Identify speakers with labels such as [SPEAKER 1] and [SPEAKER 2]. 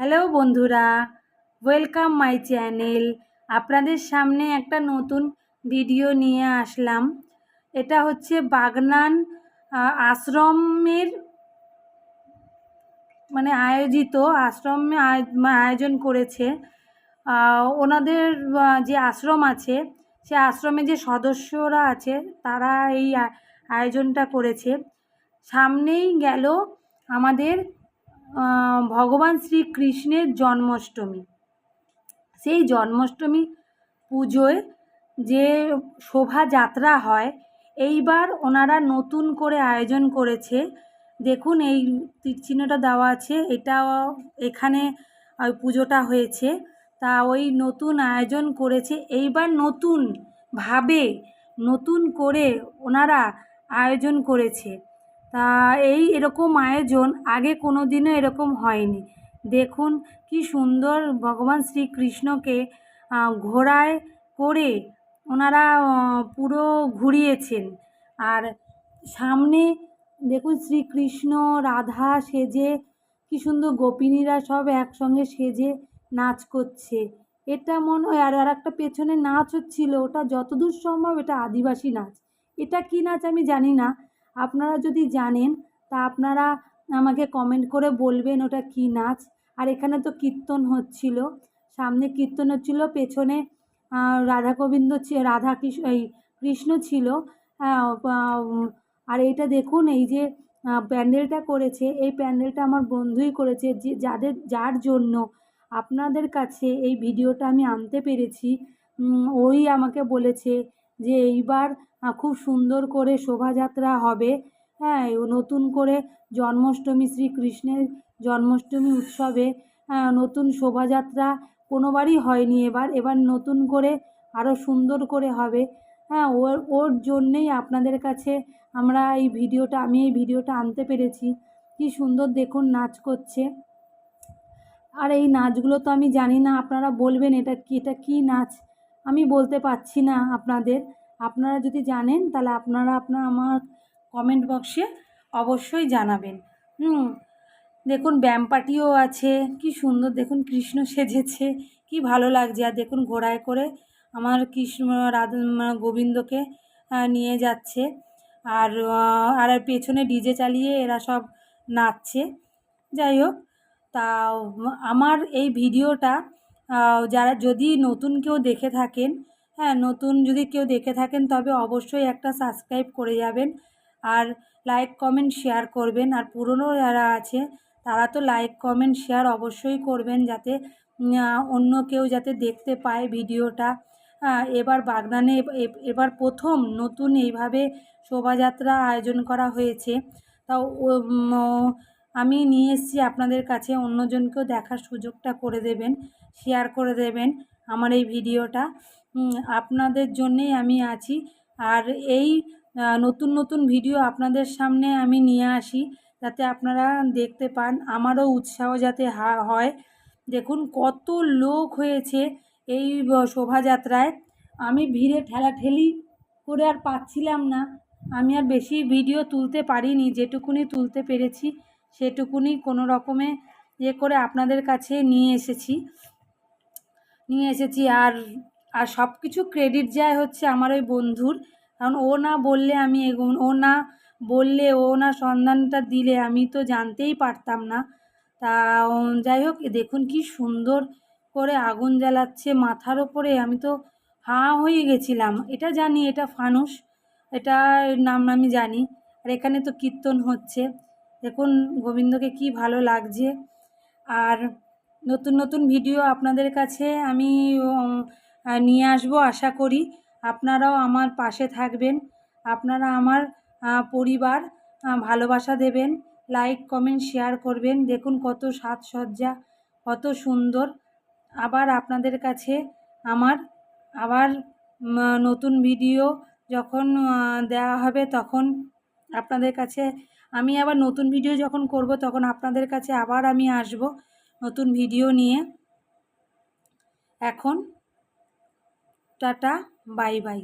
[SPEAKER 1] Hello বন্ধুরা, welcome my channel. আপনাদের সামনে একটা নতুন ভিডিও নিয়ে আসলাম। এটা হচ্ছে বাগনান আশ্রমের মানে আয়োজিত, আশ্রমে আয়- আয়োজন করেছে। ওনাদের যে আশ্রম আছে, সে আশ্রমে যে সদস্যরা আছে, তারা এই আয়োজনটা করেছে। সামনেই গেল আমাদের ভগবান শ্রীকৃষ্ণের জন্মাষ্টমী। সেই জন্মাষ্টমী পুজোয় যে শোভাযাত্রা হয়, এইবার ওনারা নতুন করে আয়োজন করেছে। দেখুন, এই তীরচিহ্নটা দেওয়া আছে এটা এখানে ওই পুজোটা হয়েছে। তা ওই নতুন আয়োজন করেছে। এইবার নতুন ভাবে নতুন করে ওনারা আয়োজন করেছে। তা এই এরকম আয়োজন আগে কোনো দিনও এরকম হয়নি। দেখুন কি সুন্দর ভগবান শ্রীকৃষ্ণকে ঘোড়ায় করে ওনারা পুরো ঘুরিয়েছেন। আর সামনে দেখুন শ্রীকৃষ্ণ, রাধা সেজে, কি সুন্দর গোপিনীরা সব একসঙ্গে সেজে নাচ করছে। এটা মনে হয় আর একটা পেছনে নাচ হচ্ছিল ওটা যতদূর সম্ভব এটা আদিবাসী নাচ। এটা কী নাচ আমি জানি না আপনারা যদি জানেন, তা আপনারা আমাকে কমেন্ট করে বলবেন ওটা কী নাচ। আর এখানে তো কীর্তন হচ্ছিল। সামনে কীর্তন হচ্ছিল, পেছনে রাধা গোবিন্দ রাধা এই কৃষ্ণ ছিল। আর এইটা দেখুন, এই যে প্যান্ডেলটা করেছে, এই প্যান্ডেলটা আমার বন্ধুই করেছে, যে, যাদের, যার জন্য আপনাদের কাছে এই ভিডিওটা আমি আনতে পেরেছি। ওই আমাকে বলেছে যে এইবার খুব সুন্দর করে শোভাযাত্রা হবে। হ্যাঁ নতুন করে জন্মাষ্টমী, শ্রীকৃষ্ণের জন্মাষ্টমী উৎসবে নতুন শোভাযাত্রা কোনোবারই হয়নি এবার। এবার নতুন করে আরও সুন্দর করে হবে। হ্যাঁ ওর ওর জন্যেই আপনাদের কাছে আমরা এই ভিডিওটা, আমি এই ভিডিওটা আনতে পেরেছি। কি সুন্দর দেখুন নাচ করছে। আর এই নাচগুলো তো আমি জানি না, আপনারা বলবেন এটা কি, এটা কী নাচ? আমি বলতে পারছি না আপনাদের। আপনারা যদি জানেন, তাহলে আপনারা আপনার, আমার কমেন্ট বক্সে অবশ্যই জানাবেন। হুম, দেখুন, ব্যায়াম পাটিও আছে। কি সুন্দর, দেখুন, কৃষ্ণ সেজেছে। কি ভালো লাগছে। আর দেখুন, ঘোড়ায় করে আমার কৃষ্ণ রাধা গোবিন্দকে নিয়ে যাচ্ছে। আর আর পেছনে ডিজে চালিয়ে এরা সব নাচছে। যাই হোক তা আমার এই ভিডিওটা যারা যদি নতুন কেউ দেখে থাকেন হ্যাঁ নতুন যদি কেউ দেখে থাকেন তবে অবশ্যই একটা সাবস্ক্রাইব করে যাবেন আর লাইক কমেন্ট শেয়ার করবেন। আর পুরনো যারা আছে তারা তো লাইক কমেন্ট শেয়ার অবশ্যই করবেন যাতে অন্য কেউ যাতে দেখতে পায় ভিডিওটা। এবার এব- এবার প্রথম নতুন এইভাবে শোভাযাত্রা আয়োজন করা হয়েছে। তা ও- উম, আমি নিয়ে এসেছি আপনাদের কাছে, অন্যজনকেও দেখার সুযোগটা করে দেবেন শেয়ার করে দেবেন আমার এই ভিডিওটা। আপনাদের জন্যেই আমি আছি। আর এই নতুন নতুন ভিডিও আপনাদের সামনে আমি নিয়ে আসি, যাতে আপনারা দেখতে পান আমারও উৎসাহ যাতে হয়। দেখুন কত লোক হয়েছে এই শোভাযাত্রায়। আমি ভিড়ে ঠেলাঠেলি করে আর পাচ্ছিলাম না। আমি আর বেশি ভিডিও তুলতে পারিনি, যেটুকুনি তুলতে পেরেছি। সেটুকুনি কোনো রকমে ইয়ে করে আপনাদের কাছে নিয়ে এসেছি। নিয়ে এসেছি আর আর সব কিছু ক্রেডিট যায় হচ্ছে আমার ওই বন্ধুর। কারণ ও না বললে আমি এগুন, ও না বললে, ও না সন্ধানটা দিলে আমি তো জানতেই পারতাম না। তা যাই হোক দেখুন কি সুন্দর করে আগুন জ্বালাচ্ছে মাথার ওপরে। আমি তো হাঁ হয়ে গেছিলাম। এটা জানি, এটা ফানুস, এটা নাম আমি জানি। আর এখানে তো কীর্তন হচ্ছে। দেখুন গোবিন্দকে কি ভালো লাগছে। আর নতুন নতুন ভিডিও আপনাদের কাছে আমি নিয়ে আসব আশা করি। আপনারাও আমার পাশে থাকবেন। আপনারা আমার পরিবার ভালোবাসা দেবেন। লাইক কমেন্ট শেয়ার করবেন। দেখুন কত সাজসজ্জা, কত সুন্দর। আবার আপনাদের কাছে আমার, আবার নতুন ভিডিও যখন দেওয়া হবে তখন আপনাদের কাছে আমি আবার নতুন ভিডিও যখন করব, তখন আপনাদের কাছে আবার আমি আসব নতুন ভিডিও নিয়ে। এখন টাটা বাই বাই